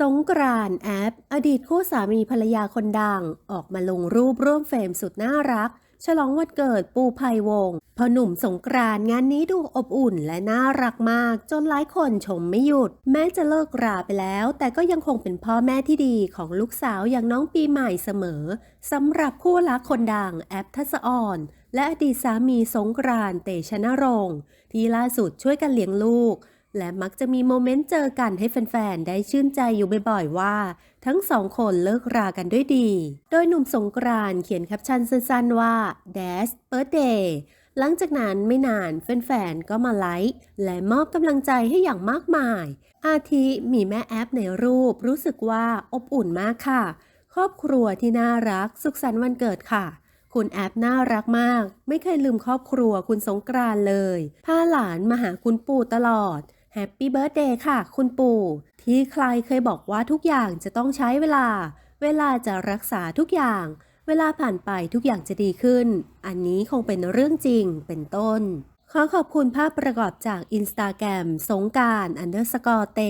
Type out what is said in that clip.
สงกรานแอป อดีตคู่สามีภรรยาคนดัง ออกมาลงรูปร่วมเฟรมสุดน่ารัก ฉลองวันเกิดปูภัยวงพอหนุ่มสงกรานงานนี้ดูอบอุ่นและน่ารักมาก จนหลายคนชมไม่หยุด แม้จะเลิกราไปแล้ว แต่ก็ยังคงเป็นพ่อแม่ที่ดีของลูกสาวอย่างน้องปีใหม่เสมอสำหรับคู่รักคนดังแอปทัศออนและอดีตสามีสงกรานเตชะนรงค์ที่ล่าสุดช่วยกันเลี้ยงลูก และมักจะมีโมเมนต์เจอกันให้แฟนๆ ได้ชื่นใจอยู่บ่อยๆ ว่า ทั้งสองคนเลิกรากันด้วยดี โดยหนุ่มสงกรานต์เขียนแคปชั่นสั้นๆ ว่า Dash Birthday หลังจากนั้นไม่นานแฟนๆ ก็มาไลค์และมอบกำลังใจให้อย่างมากมาย อาทิมีแม่แอปในรูปรู้สึกว่าอบอุ่นมากค่ะ ครอบครัวที่น่ารักสุขสันต์วันเกิดค่ะคุณแอปน่ารักมาก ไม่เคยลืมครอบครัวคุณสงกรานต์เลย พาหลานมาหาคุณปู่ตลอด แฮปปี้เบิร์ดเดย์ค่ะ คุณปู่ ที่ใครเคยบอกว่าทุกอย่างจะต้องใช้เวลา เวลาจะรักษาทุกอย่าง เวลาผ่านไปทุกอย่างจะดีขึ้น อันนี้คงเป็นเรื่องจริงเป็นต้น ขอขอบคุณภาพประกอบจากอินสตาแกรมสงกราร underscore เต